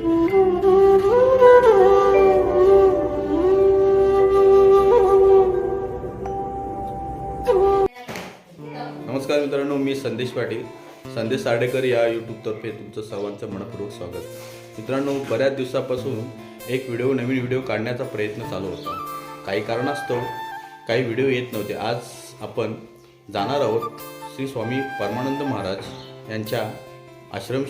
नमस्कार मित्रांनो मी संदेश पाटील. संदेश साडेकर या यूट्यूबतर्फे तुमचं सर्वांचं मनपूर्वक स्वागत. मित्रांनो बऱ्याच दिवसापासून एक व्हिडिओ नवीन व्हिडिओ काढण्याचा प्रयत्न चालू होता. काही कारणास्तव काही व्हिडिओ येत नव्हते. आज आपण जाणार आहोत श्री स्वामी परमानंद महाराज यांच्या आश्रम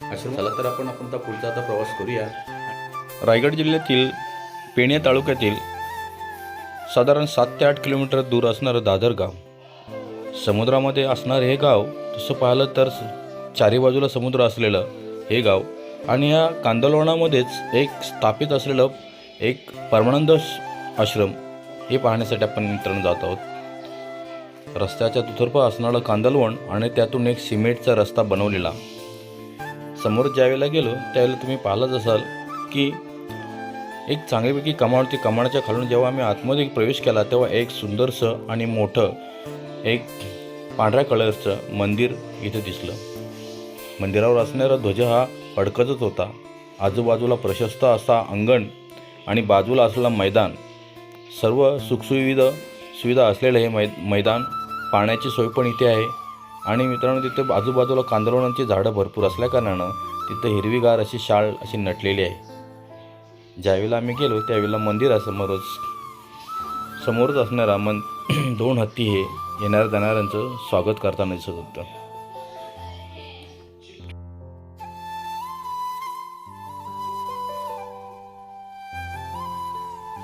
आश्रम झाला तर आपण आपण आता पुढचा आता प्रवास करूया. रायगड जिल्ह्यातील पेणे तालुक्यातील साधारण सात ते आठ किलोमीटर दूर असणारं दादर गाव. समुद्रामध्ये असणारं हे गाव तसं पाहिलं तर चारी बाजूला समुद्र असलेलं हे गाव आणि या कांदलवणामध्येच एक स्थापित असलेलं एक परमानंद आश्रम हे पाहण्यासाठी आपण मित्रांनो जात आहोत. रस्त्याच्या दुतर्फा असणारं कांदलवण आणि त्यातून एक सिमेंटचा रस्ता बनवलेला. समोर ज्यावेळेला गेलो त्यावेळेला तुम्ही पाहिलंच असाल की एक चांगलीपैकी कमाड ती कमाडाच्या खालून जेव्हा आम्ही आतमध्ये प्रवेश केला तेव्हा एक सुंदरसं आणि मोठं एक पांढऱ्या कलरचं मंदिर इथे दिसलं. मंदिरावर असणारा ध्वज हा अडकतच होता. आजूबाजूला प्रशस्त असा अंगण आणि बाजूला असलेला मैदान सर्व सुखसुविधा सुविधा असलेलं हे मै मैदान पाण्याची सोय पण इथे आहे. आणि मित्रांनो तिथे आजूबाजूला कांदळवनांची झाडं भरपूर असल्याकारणानं तिथं हिरवीगार अशी शाळ अशी नटलेली आहे. ज्यावेळेला आम्ही गेलो त्यावेळेला मंदिरासमोरच समोरच असणारा मन दोन हत्ती हे येणाऱ्या जाणाऱ्यांचं स्वागत करताना दिसत होतं.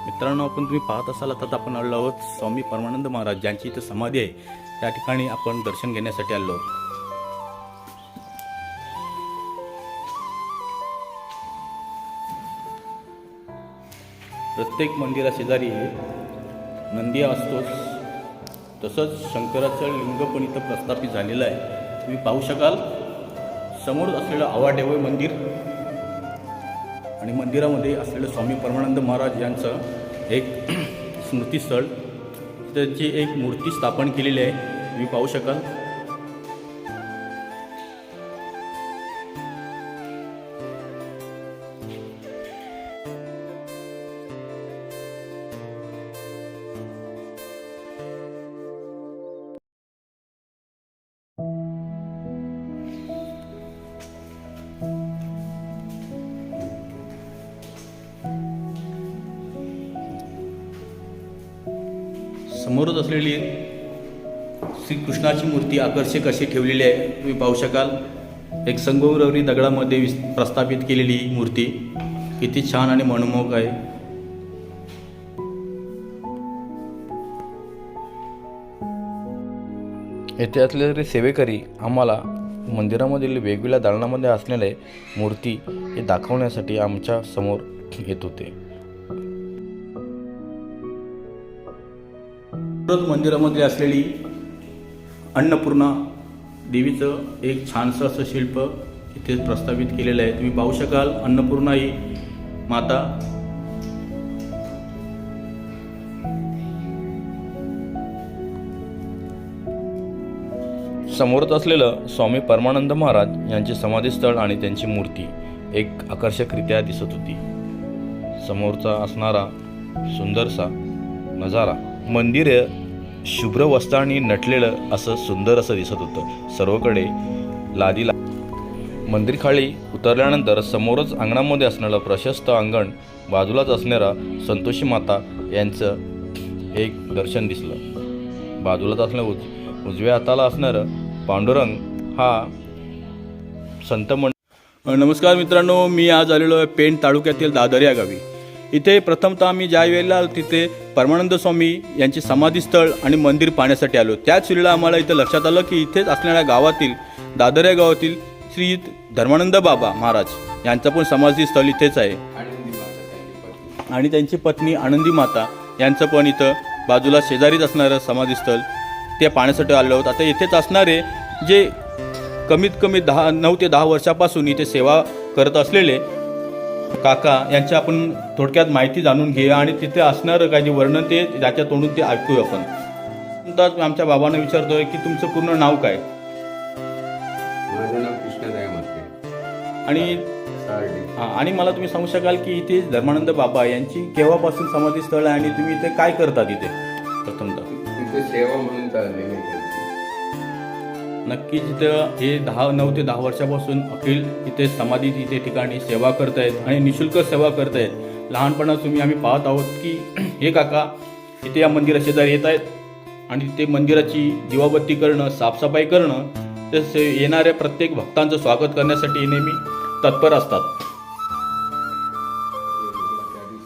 मित्रांनो आपण तुम्ही पाहत असाल आता आपण आलो आहोत स्वामी परमानंद महाराज ज्यांची इथं समाधी आहे. त्या ठिकाणी आपण दर्शन घेण्यासाठी आलो आहोत. प्रत्येक मंदिरा शेजारी नंदी असतोच तसंच शंकराचं लिंग पण इथं प्रस्थापित झालेलं आहे. तुम्ही पाहू शकाल समोर असलेलं आवाडेवय मंदिर आणि मंदिरामध्ये असलेलं स्वामी परमानंद महाराज यांचं एक स्मृतीस्थळ त्यांची एक मूर्ती स्थापन केलेली आहे. तुम्ही पाहू शकाल. समोरच असलेली श्रीकृष्णाची मूर्ती आकर्षक अशी ठेवलेली आहे. तुम्ही पाहू शकाल. एक संगमरवरी दगडामध्ये विस प्रस्थापित केलेली ही मूर्ती. किती छान आणि मनमोहक आहे. येथे असलेले सेवेकरी आम्हाला मंदिरामधील वेगवेगळ्या दालनामध्ये असलेले मूर्ती हे दाखवण्यासाठी आमच्यासमोर येत होते. मंदिरामध्ये असलेली अन्नपूर्णा देवीचं एक छानसं असं शिल्प इथे प्रस्थापित केलेलं आहे. तुम्ही पाहू शकाल अन्नपूर्णा ही माता. समोरच असलेलं स्वामी परमानंद महाराज यांचे समाधीस्थळ आणि त्यांची मूर्ती एक आकर्षकरित्या दिसत होती. समोरचा असणारा सुंदरसा नजारा. मंदिर शुभ्र वस्त्रांनी नटलेलं असं सुंदर असं दिसत होतं. सर्वकडे लादीला मंदिरखाली उतरल्यानंतर समोरच अंगणामध्ये असणारं प्रशस्त अंगण बाजूलाच असणारा संतोषी माता यांचं एक दर्शन दिसलं. बाजूलाच असणारं उज उजव्या हाताला असणारं पांडुरंग हा संत मंड नमस्कार मित्रांनो मी आज आलेलो आहे पेण तालुक्यातील दादर या गावी. इथे प्रथमतः आम्ही ज्या वेळेला तिथे परमानंद स्वामी यांचे समाधीस्थळ आणि मंदिर पाहण्यासाठी आलो. त्याच वेळेला आम्हाला इथं लक्षात आलं की इथेच असणाऱ्या गावातील दादर या गावातील श्री धर्मानंद बाबा महाराज यांचं पण समाधीस्थळ इथेच आहे. आणि त्यांची पत्नी आनंदी माता यांचं पण इथं बाजूला शेजारीच असणारं समाधीस्थळ ते पाहण्यासाठी आलो आहोत. आता इथेच असणारे जे कमीत कमी दहा नऊ ते दहा वर्षापासून इथे सेवा करत असलेले काका यांची आपण थोडक्यात माहिती जाणून घेऊया आणि तिथे असणारं काही जे वर्णन ते त्याच्या तोंडून ते ऐकूया आपण. तर आमच्या बाबांना विचारतोय की तुमचं पूर्ण नाव काय? माझं नाव कृष्णदया माते. आणि हां आणि मला तुम्ही सांगू शकाल की इथे धर्मानंद बाबा यांची केव्हापासून समाधी स्थळ आहे आणि तुम्ही इथे काय करतात इथे प्रथमतः. तिथे सेवा म्हणून चाललेली. नक्कीच इथं हे दहा नऊ ते दहा वर्षापासून अखिल इथे समाधी इथे ठिकाणी सेवा करतायत आणि निशुल्क सेवा करतायत. लहानपणा तुम्ही आम्ही पाहत आहोत की हे काका इथे या मंदिरा शेजारी येत आहेत आणि ते मंदिराची दिवाबत्ती करणं साफसफाई करणं तसे येणाऱ्या प्रत्येक भक्तांचं स्वागत करण्यासाठी नेहमी तत्पर असतात.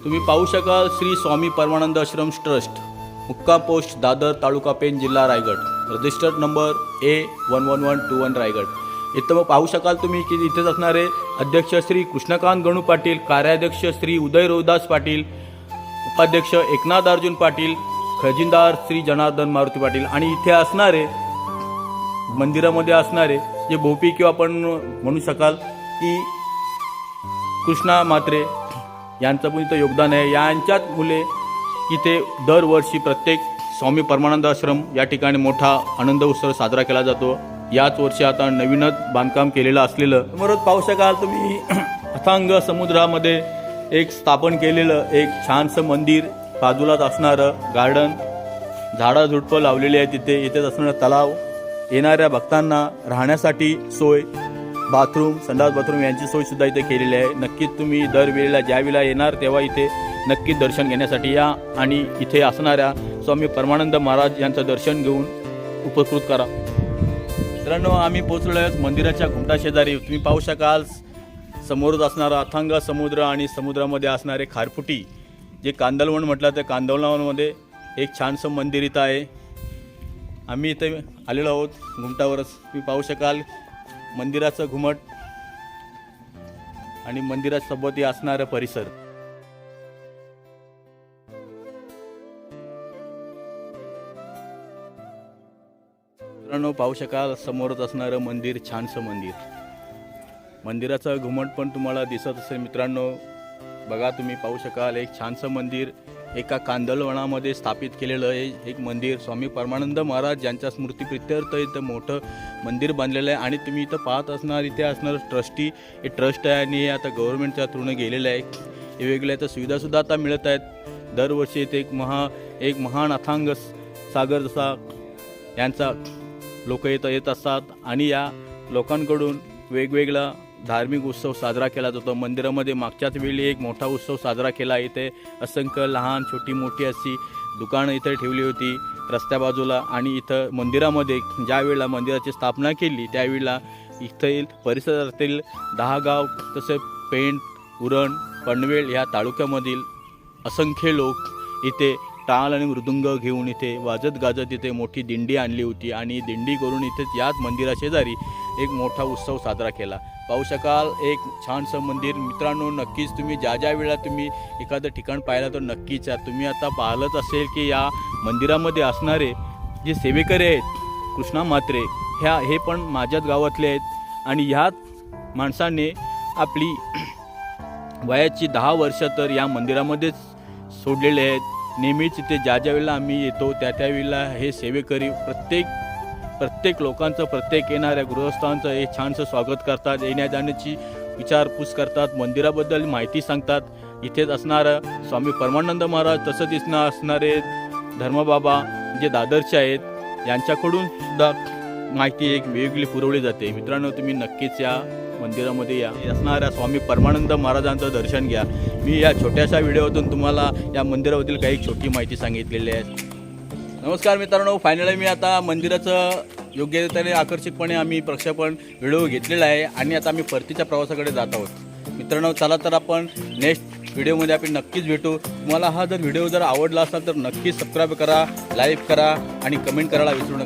तुम्ही पाहू शकाल श्री स्वामी परमानंद आश्रम ट्रस्ट. मुक्काम पोस्ट दादर तालुका पेन जिल्हा Raigad. Registered number A one one one two one Raigad. इथं मग पाहू शकाल तुम्ही की इथेच असणारे अध्यक्ष श्री कृष्णकांत गणू पाटील कार्याध्यक्ष श्री उदय रोहदास पाटील उपाध्यक्ष एकनाथ अर्जुन पाटील खजिनदार श्री जनार्दन मारुती पाटील आणि इथे असणारे मंदिरामध्ये असणारे जे भोपी किंवा आपण म्हणू शकाल की कृष्णा मात्रे यांचं पण इथं योगदान आहे. यांच्यात मुले इथे दरवर्षी प्रत्येक स्वामी परमानंद आश्रम या ठिकाणी मोठा आनंद उत्सव साजरा केला जातो. याच वर्षी आता नवीनच बांधकाम केलेलं असलेलं समोरच पाहू शकाल तुम्ही अथांग समुद्रामध्ये एक स्थापन केलेलं एक छानसं मंदिर बाजूलाच असणारं गार्डन झाडं झुडपं लावलेली आहे तिथे. इथेच असणारं तलाव. येणाऱ्या भक्तांना राहण्यासाठी सोय. बाथरूम संडास बाथरूम यांची सोय सुद्धा इथे केलेली आहे. नक्कीच तुम्ही दरवेळेला ज्या वेळेला येणार तेव्हा इथे नक्कीच दर्शन घेण्यासाठी या आणि इथे असणाऱ्या स्वामी परमानंद महाराज यांचं दर्शन घेऊन उपकृत करा. मित्रांनो आम्ही पोचलो आहोत मंदिराच्या घुमटा शेजारी तुम्ही पाहू शकाल समोरच असणारा अथांग समुद्र आणि समुद्रामध्ये असणारे खारफुटी. जे कांदलवण म्हटलं तर कांदलवणामध्ये एक छानसं मंदिर इथं आहे. आम्ही इथे आलेलो आहोत घुमटावरच. तुम्ही पाहू शकाल मंदिराचं घुमट आणि मंदिरासोबत असणारं परिसर. मित्रांनो पाहू शकाल समोरच असणारं मंदिर छानसं मंदिर. मंदिराचं घुमट पण तुम्हाला दिसत असेल मित्रांनो. बघा तुम्ही पाहू शकाल एक छानसं मंदिर. एका कांदलवनामध्ये स्थापित केलेलं आहे. एक मंदिर. स्वामी परमानंद महाराज यांच्या स्मृतीप्रित्यर्थ इथं मोठं मंदिर बांधलेलं आहे. आणि तुम्ही इथं पाहत असणार इथे असणार ट्रस्टी. हे ट्रस्ट आहे आणि हे आता गव्हर्नमेंटच्या थ्रूने गेलेलं आहे. हे वेगळ्या इथं सुविधासुद्धा आता मिळत आहेत. दरवर्षी इथे एक महा एक महान अथांग सागर जसा यांचा लोक इथं येत असतात. आणि या लोकांकडून वेगवेगळा धार्मिक उत्सव साजरा केला जातो. मंदिरामध्ये मागच्याच वेळी एक मोठा उत्सव साजरा केला. इथे असंख्य लहान छोटी मोठी अशी दुकानं इथे ठेवली होती रस्त्या बाजूला आणि इथं मंदिरामध्ये ज्या वेळेला मंदिराची स्थापना केली त्यावेळेला इथं परिसरातील दहा गाव तसे पेंट उरण पनवेल या तालुक्यामधील असंख्य लोक इथे टाळ आणि मृदुंग घेऊन इथे वाजत गाजत इथे मोठी दिंडी आणली होती. आणि दिंडी करून इथेच याच मंदिराशेजारी एक मोठा उत्सव साजरा केला. पाहू शकाल एक छानसं मंदिर. मित्रांनो नक्कीच तुम्ही ज्या ज्या वेळा तुम्ही एखादं ठिकाण पाहिलं तर नक्कीच या. तुम्ही आता पाहिलंच असेल की या मंदिरामध्ये असणारे जे सेवेकरी आहेत कृष्णा म्हात्रे ह्या हे पण माझ्याच गावातले आहेत. आणि ह्याच माणसाने आपली वयाची दहा वर्ष तर या मंदिरामध्येच सोडलेले आहेत. नेहमीच इथे ज्या ज्या वेळेला आम्ही येतो त्या त्या वेळेला हे सेवेकरी प्रत्येक प्रत्येक लोकांचं प्रत्येक येणाऱ्या गृहस्थांचं हे छानसं स्वागत करतात येण्या जाण्याची विचारपूस करतात मंदिराबद्दल माहिती सांगतात. इथेच असणारं स्वामी परमानंद महाराज तसंच इथनं असणारे धर्मबाबा जे दादरचे आहेत यांच्याकडून सुद्धा माहिती एक वेगळी पुरवली जाते. मित्रांनो तुम्ही नक्कीच या मंदिरामध्ये या. असणाऱ्या स्वामी परमानंद महाराजांचं दर्शन घ्या. मी या छोट्याशा व्हिडिओतून तुम्हाला या मंदिराबद्दल काही छोटी माहिती सांगितलेली आहे. नमस्कार मित्रांनो फायनली मी आता मंदिराचं योग्य आकर्षितपणे आकर्षकपणे आम्ही प्रक्षेपण व्हिडिओ घेतलेला आहे आणि आता आम्ही परतीच्या प्रवासाकडे जात आहोत. मित्रांनो चला तर आपण नेक्स्ट व्हिडिओमध्ये आपण नक्कीच भेटू. तुम्हाला हा जर व्हिडिओ जर आवडला असेल तर नक्कीच सबस्क्राईब करा लाईक करा आणि कमेंट करायला विसरू नका.